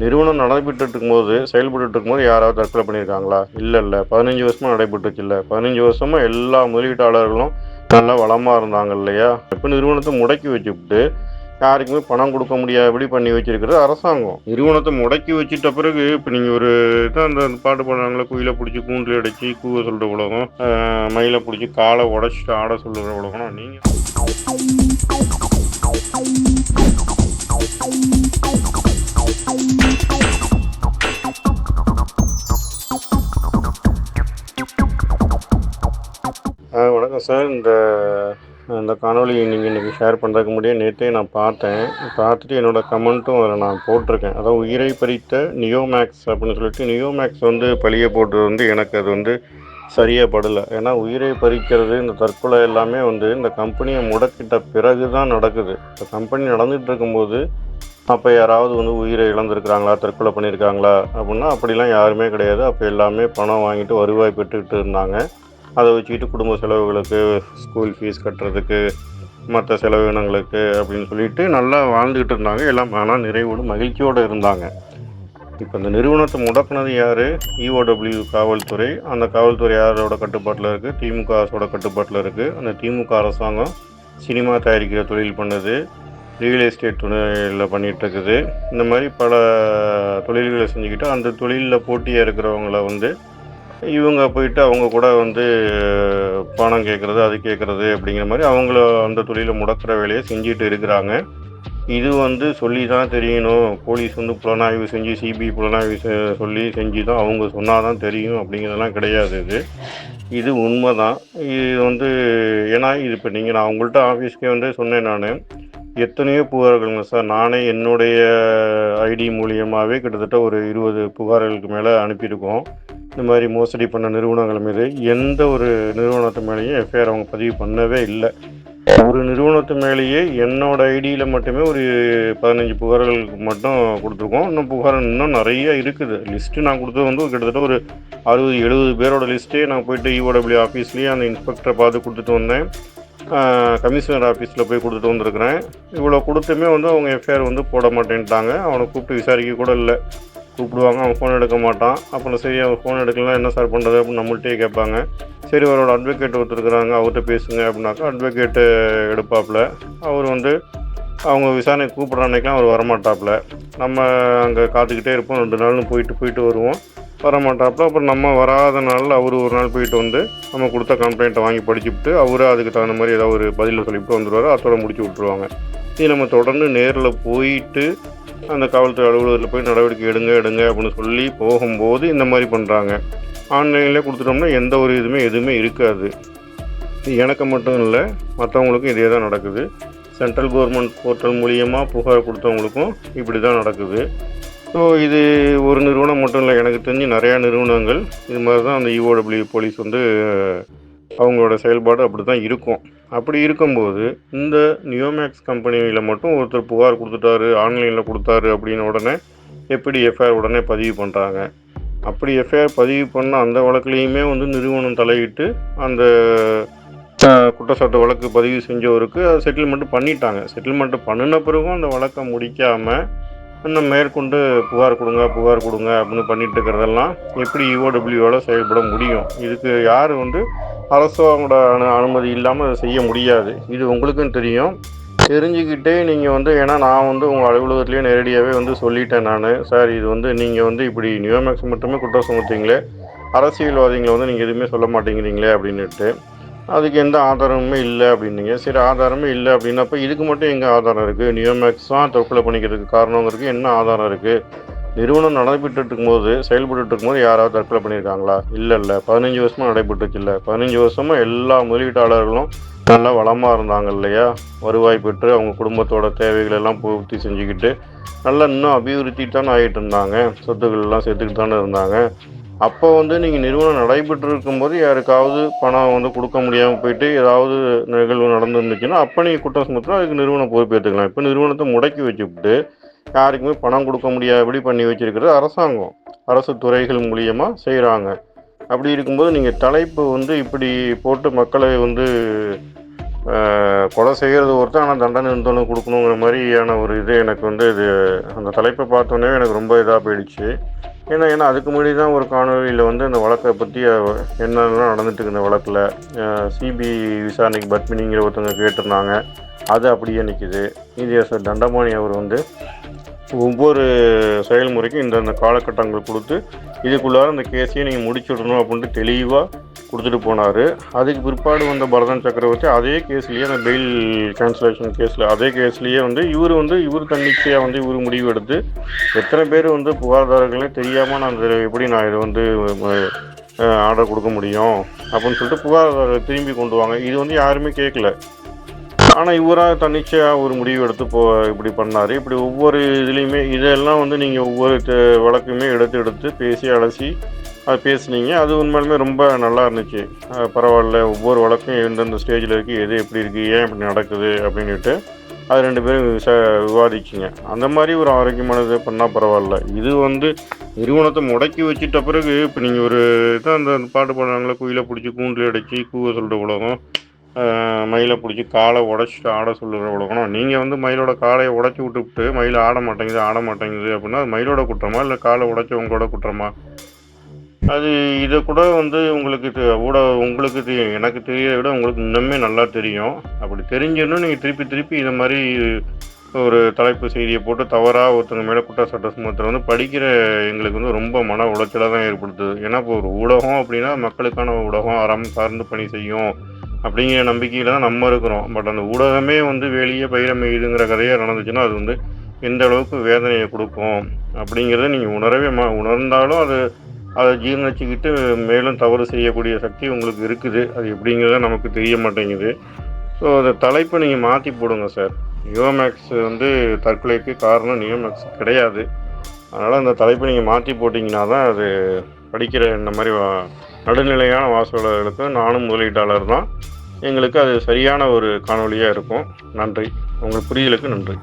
நிறுவனம் நடைபெற்று இருக்கும்போது செயல்பட்டு இருக்கும்போது யாராவது தற்கொலை பண்ணியிருக்காங்களா? இல்லை இல்லை பதினஞ்சு வருஷமாக நடைபெற்றுச்சு இல்லை பதினஞ்சு வருஷமாக எல்லா முதலீட்டாளர்களும் நல்லா வளமாக இருந்தாங்க இல்லையா? இப்போ நிறுவனத்தை முடக்கி வச்சுவிட்டு யாருக்குமே பணம் கொடுக்க முடியாதபடி பண்ணி வச்சிருக்கிறது அரசாங்கம். நிறுவனத்தை முடக்கி வச்சிட்ட பிறகு இப்போ நீங்கள் ஒரு இதான் அந்த பாட்டு பாடுறாங்களே குயில பிடிச்சி கூண்டில் அடிச்சு கூவ சொல்கிற உலகம் மயிலை பிடிச்சி காலை உடச்சிட்டு ஆட சொல்கிற உலகம் நீங்கள் வணக்கம் சார். இந்த இந்த காணொளி நீங்கள் இன்றைக்கி ஷேர் பண்ணுறதுக்கு முடியாது நேற்றே நான் பார்த்தேன். பார்த்துட்டு என்னோடய கமெண்ட்டும் அதில் நான் போட்டிருக்கேன். அதாவது உயிரை பறித்த நியோமேக்ஸ் அப்படின்னு சொல்லிட்டு நியோமேக்ஸ் வந்து பழிய போட்டது வந்து எனக்கு அது வந்து சரியாக படலை. ஏன்னா உயிரை பறிக்கிறது இந்த தற்கொலை எல்லாமே வந்து இந்த கம்பெனியை முடக்கிட்ட பிறகு தான் நடக்குது. இந்த கம்பெனி நடந்துகிட்டு இருக்கும்போது அப்போ யாராவது வந்து உயிரை இழந்திருக்கிறாங்களா தற்கொலை பண்ணியிருக்காங்களா அப்படின்னா அப்படிலாம் யாருமே கிடையாது. அப்போ எல்லாமே பணம் வாங்கிட்டு வருவாய் பெற்றுக்கிட்டு இருந்தாங்க. அதை வச்சுக்கிட்டு குடும்ப செலவுகளுக்கு ஸ்கூல் ஃபீஸ் கட்டுறதுக்கு மற்ற செலவினங்களுக்கு அப்படின்னு சொல்லிட்டு நல்லா வாழ்ந்துக்கிட்டு இருந்தாங்க. எல்லாம் ஆனால் நிறைவோடு மகிழ்ச்சியோடு இருந்தாங்க. இப்போ இந்த நிறுவனத்தை முடக்கினது யார்? இஓடபிள்யூ காவல்துறை. அந்த காவல்துறை யாரோட கட்டுப்பாட்டில் இருக்குது திமுக அரசோட கட்டுப்பாட்டில் இருக்குது அந்த திமுக அரசாங்கம் சினிமா தயாரிக்கிற தொழில் பண்ணுது. ரியல் எஸ்டேட் தொழிலில் பண்ணிகிட்ருக்குது இந்த மாதிரி பல தொழில்களை செஞ்சுக்கிட்டு அந்த தொழிலில் போட்டியாக இருக்கிறவங்கள வந்து இவங்க போயிட்டு அவங்க கூட வந்து பணம் கேட்குறது அது கேட்குறது அப்படிங்கிற மாதிரி அவங்கள அந்த தொழிலை முடக்கிற வேலையை செஞ்சுட்டு இருக்கிறாங்க. இது வந்து சொல்லி தான் தெரியணும். போலீஸ் வந்து புலனாய்வு செஞ்சு சிபிஐ புலனாய்வு சொல்லி செஞ்சு தான் அவங்க சொன்னால் தான் தெரியும் அப்படிங்கிறதெல்லாம் கிடையாது இது. இது உண்மை தான் இது வந்து ஏன்னா இது இப்போ நீங்கள் நான் உங்கள்கிட்ட ஆஃபீஸ்க்கே வந்து சொன்னேன் நான். எத்தனையோ புகார்களுங்க சார். நானே என்னுடைய ஐடி மூலியமாகவே கிட்டத்தட்ட ஒரு இருபது புகார்களுக்கு மேலே அனுப்பியிருக்கோம். இந்த மாதிரி மோசடி பண்ண நிறுவனங்கள் மீது எந்த ஒரு நிறுவனத்து மேலேயும் எஃப்ஐஆர் அவங்க பதிவு பண்ணவே இல்லை. ஒரு நிறுவனத்து மேலேயே என்னோட ஐடியில் மட்டுமே ஒரு பதினஞ்சு புகார்களுக்கு மட்டும் கொடுத்துருக்கோம். இன்னும் புகார் இன்னும் நிறைய இருக்குது. லிஸ்ட்டு நான் கொடுத்தது வந்து கிட்டத்தட்ட ஒரு அறுபது எழுபது பேரோட லிஸ்ட்டே நான் போயிட்டு இஓடபிள்யூ ஆஃபீஸ்லேயே அந்த இன்ஸ்பெக்டரை பார்த்து கொடுத்துட்டு வந்தேன். கமிஷனர் ஆஃபீஸில் போய் கொடுத்துட்டு வந்திருக்கிறேன். இவ்வளோ கொடுத்துமே வந்து அவங்க எஃப்ஐஆர் வந்து போட மாட்டேன்ட்டாங்க. அவனை கூப்பிட்டு விசாரிக்க கூட இல்லை. கூப்பிடுவாங்க. அவன் ஃபோன் எடுக்க மாட்டான். அப்புறம் சரி அவன் ஃபோன் எடுக்கலாம் என்ன சார் பண்ணுறது அப்படின்னு நம்மள்கிட்டயே கேட்பாங்க. சரி அவரோட அட்வொகேட் ஒருத்தருக்குறாங்க அவர்கிட்ட பேசுங்க அப்படின்னாக்கா அட்வொகேட்டு எடுப்பாப்புல அவர் வந்து அவங்க விசாரணை கூப்பிட்ற அன்னைக்கெலாம் அவர் வரமாட்டாப்புல நம்ம அங்கே காத்துக்கிட்டே இருப்போம். ரெண்டு நாள்னு போயிட்டு போயிட்டு வருவோம். வரமாட்டாப்புல அப்புறம் நம்ம வராத நாளில் அவர் ஒரு நாள் போயிட்டு வந்து நம்ம கொடுத்த கம்ப்ளைண்ட்டை வாங்கி படிச்சுட்டு அவரு அதுக்கு தகுந்த மாதிரி ஏதாவது ஒரு பதிலில் சொல்லிவிட்டு வந்துடுவார் அதோட முடிச்சு விட்ருவாங்க இது நம்ம தொடர்ந்து நேரில் போயிட்டு அந்த காவல்துறை அலுவலகத்தில் போய் நடவடிக்கை எடுங்க எடுங்க அப்படின்னு சொல்லி போகும்போது இந்த மாதிரி பண்ணுறாங்க ஆன்லைனில் கொடுத்துட்டோம்னா எந்த ஒரு இதுவுமே எதுவுமே இருக்காது. எனக்கு மட்டும் இல்லை மற்றவங்களுக்கும் இதே தான் நடக்குது. சென்ட்ரல் கவர்மெண்ட் போர்ட்டல் மூலியமாக புகார் கொடுத்தவங்களுக்கும் இப்படி தான் நடக்குது. ஸோ இது ஒரு நிறுவனம் மட்டும் இல்லை எனக்கு தெரிஞ்சு நிறையா நிறுவனங்கள் இது மாதிரி தான் அந்த இஓடபிள்யூ போலீஸ் வந்து அவங்களோட செயல்பாடு அப்படி தான் இருக்கும். அப்படி இருக்கும்போது இந்த நியோமேக்ஸ் கம்பெனியில் மட்டும் ஒருத்தர் புகார் கொடுத்துட்டாரு ஆன்லைனில் கொடுத்தாரு அப்படின்னு உடனே எப்படி எஃப்ஐஆர் உடனே பதிவு பண்ணுறாங்க அப்படி எஃப்ஐஆர் பதிவு பண்ண அந்த வழக்குலேயுமே வந்து நிறுவனம் தலையிட்டு அந்த குற்றச்சாட்டு வழக்கு பதிவு செஞ்சவருக்கு அதை செட்டில்மெண்ட் பண்ணிட்டாங்க. செட்டில்மெண்ட் பண்ணின பிறகும் அந்த வழக்கை முடிக்காமல் இன்னும் மேற்கொண்டு புகார் கொடுங்க புகார் கொடுங்க அப்படின்னு பண்ணிட்டு இருக்கிறதெல்லாம் எப்படி இஓடபிள்யூவோட செயல்பட முடியும்? இதுக்கு யார் வந்து அரசோட அனு அனுமதி இல்லாமல் அதை செய்ய முடியாது. இது உங்களுக்கும் தெரியும். தெரிஞ்சுக்கிட்டே நீங்கள் வந்து ஏன்னா நான் வந்து உங்கள் அலுவலகத்துலேயே நேரடியாகவே வந்து சொல்லிட்டேன் நான். சார் இது வந்து நீங்கள் வந்து இப்படி நியோமேக்ஸ் மட்டுமே குற்றம் சுமத்தீங்களே அரசியல்வாதிகளை வந்து நீங்கள் எதுவுமே சொல்ல மாட்டேங்கிறீங்களே அப்படின்னுட்டு. அதுக்கு எந்த ஆதாரமுமே இல்லை அப்படின்னீங்க. சரி ஆதாரமே இல்லை அப்படின்னப்ப இதுக்கு மட்டும் எங்கே ஆதாரம் இருக்குது நியோமேக்ஸ் தான் தற்கொலை பண்ணிக்கிறதுக்கு காரணங்கிறதுக்கு என்ன ஆதாரம் இருக்குது நிறுவனம் நடைபெற்று இருக்கும்போது செயல்பட்டு இருக்கும்போது யாராவது தற்கொலை பண்ணியிருக்காங்களா? இல்லை இல்லை பதினஞ்சு வருஷமாக நடைபெற்றுச்சு இல்லை பதினஞ்சு வருஷமாக எல்லா முதலீட்டாளர்களும் நல்லா வளமாக இருந்தாங்க இல்லையா? வருவாய் பெற்று அவங்க குடும்பத்தோட தேவைகள் எல்லாம் பூர்த்தி செஞ்சுக்கிட்டு நல்லா இன்னும் அபிவிருத்தி தானே ஆகிட்டு இருந்தாங்க சொத்துக்கள்லாம் சேர்த்துக்கிட்டு தானே இருந்தாங்க. அப்போ வந்து நீங்கள் நிறுவனம் நடைபெற்று இருக்கும்போது யாருக்காவது பணம் வந்து கொடுக்க முடியாமல் போயிட்டு ஏதாவது நிகழ்வு நடந்துருந்துச்சுன்னா அப்போ நீங்கள் குற்றம் சுமத்தினா அதுக்கு நிறுவனம் பொறுப்பேற்றுக்கலாம் இப்போ நிறுவனத்தை முடக்கி வச்சுவிட்டு யாருக்குமே பணம் கொடுக்க முடியாதபடி பண்ணி வச்சிருக்கிறது அரசாங்கம். அரசு துறைகள் மூலியமாக செய்கிறாங்க அப்படி இருக்கும்போது நீங்கள் தலைப்பு வந்து இப்படி போட்டு மக்களை வந்து கொலை செய்கிறது ஒருத்தர் ஆனால் தண்டனை இருந்தவனுக்கு கொடுக்கணுங்கிற மாதிரியான ஒரு இது எனக்கு வந்து இது அந்த தலைப்பை பார்த்தோன்னே எனக்கு ரொம்ப இதாக போயிடுச்சு. ஏன்னா ஏன்னா அதுக்கு முன்னாடி தான் ஒரு காணொலியில் வந்து அந்த வழக்கை பற்றி என்னென்னலாம் நடந்துட்டு இந்த வழக்கில் சிபிஐ விசாரணைக்கு பத்மினிங்கிற ஒருத்தவங்க கேட்டிருந்தாங்க. அது அப்படியே நிற்கிது நீதியரசர் தண்டமானி அவர் வந்து ஒவ்வொரு செயல்முறைக்கும் இந்தந்த காலகட்டங்கள் கொடுத்து இதுக்குள்ளார அந்த கேஸையே நீங்கள் முடிச்சுடணும் அப்படின்ட்டு தெளிவாக கொடுத்துட்டு போனார். அதுக்கு பிற்பாடு வந்த பரதன் சக்கரவர்த்தி அதே கேஸ்லேயே அந்த பெயில் கேன்சலேஷன் கேஸில் அதே கேஸ்லேயே வந்து இவர் வந்து இவர் தன்னிச்சையாக வந்து இவர் முடிவு எடுத்து எத்தனை பேர் வந்து புகார்தாரர்களே தெரியாமல் நான் இதில் எப்படி நான் இதை வந்து ஆர்டர் கொடுக்க முடியும் அப்படின்னு சொல்லிட்டு புகார்தாரர்கள் திரும்பி கொண்டு வாங்க. இது வந்து யாருமே கேட்கல ஆனால் இவராக தன்னிச்சையாக ஒரு முடிவு எடுத்து போ இப்படி பண்ணார். இப்படி ஒவ்வொரு இதுலேயுமே இதெல்லாம் வந்து நீங்கள் ஒவ்வொரு வழக்குமே எடுத்து எடுத்து பேசி அலசி அது பேசுனீங்க. அது உண்மையிலுமே ரொம்ப நல்லா இருந்துச்சு. பரவாயில்ல. ஒவ்வொரு வழக்கும் எந்தெந்த ஸ்டேஜில் இருக்குது எது எப்படி இருக்குது ஏன் இப்படி நடக்குது அப்படின்ட்டு அது ரெண்டு பேரும் விச விவாதிச்சிங்க. அந்த மாதிரி ஒரு ஆரோக்கியமானது பண்ணால் பரவாயில்ல. இது வந்து நிறுவனத்தை முடக்கி வச்சிட்ட பிறகு இப்போ நீங்கள் ஒரு இதான் அந்த பாட்டு பாடுறாங்களே குயிலை பிடிச்சி கூண்டில் அடைச்சி கூவ சொல்கிற உலகம். மயிலை பிடிச்சி காலை உடச்சிட்டு ஆட சொல்லுற உலகம் நீங்கள் வந்து மயிலோட காலையை உடச்சி விட்டுவிட்டு மயில் ஆட மாட்டேங்குது ஆட மாட்டேங்குது அப்படின்னா அது மயிலோட குற்றமா? இல்லை காலை உடச்சவங்களோட குற்றமா? அது இதை கூட வந்து உங்களுக்கு தெ- ஊட உங்களுக்கு தெரியும் எனக்கு தெரியதை விட உங்களுக்கு இன்னுமே நல்லா தெரியும். அப்படி தெரிஞ்சுன்னு நீங்கள் திருப்பி திருப்பி இந்த மாதிரி ஒரு தலைப்பு செய்தியை போட்டு தவறாக ஒருத்தங்க மேலே குற்றச்சாட்டு சுமத்துறது வந்து படிக்கிற எங்களுக்கு வந்து ரொம்ப மன உளைச்சலாக தான் ஏற்படுத்துது. ஏன்னா இப்போ ஒரு ஊடகம் அப்படின்னா மக்களுக்கான ஊடகம் அறம் சார்ந்து பணி செய்யும். அப்படிங்கிற நம்பிக்கையில் தான் நம்ம இருக்கிறோம். பட் அந்த ஊடகமே வந்து வெளியே பயிரமையுதுங்கிற கதையாக நடந்துச்சுன்னா அது வந்து எந்த அளவுக்கு வேதனையை கொடுக்கும் அப்படிங்கிறத நீங்கள் உணரவே மா உணர்ந்தாலும் அது அதை ஜீர்ணிச்சுக்கிட்டு மேலும் தவறு செய்யக்கூடிய சக்தி உங்களுக்கு இருக்குது. அது எப்படிங்கிறத நமக்கு தெரிய மாட்டேங்குது. ஸோ அந்த தலைப்பை நீங்கள் மாற்றி போடுங்க சார். நியோமேக்ஸ் வந்து தற்கொலைக்கு காரணம் நியோமேக்ஸ் கிடையாது. அதனால் அந்த தலைப்பை நீங்கள் மாற்றி போட்டிங்கன்னா தான் அது படிக்கிற இந்த மாதிரி வா- நடுநிலையான வாசகர்களுக்கு நானும் முதலீட்டாளர் தான். எங்களுக்கு அது சரியான ஒரு காணொளியாக இருக்கும் நன்றி உங்கள் புரியலுக்கு நன்றி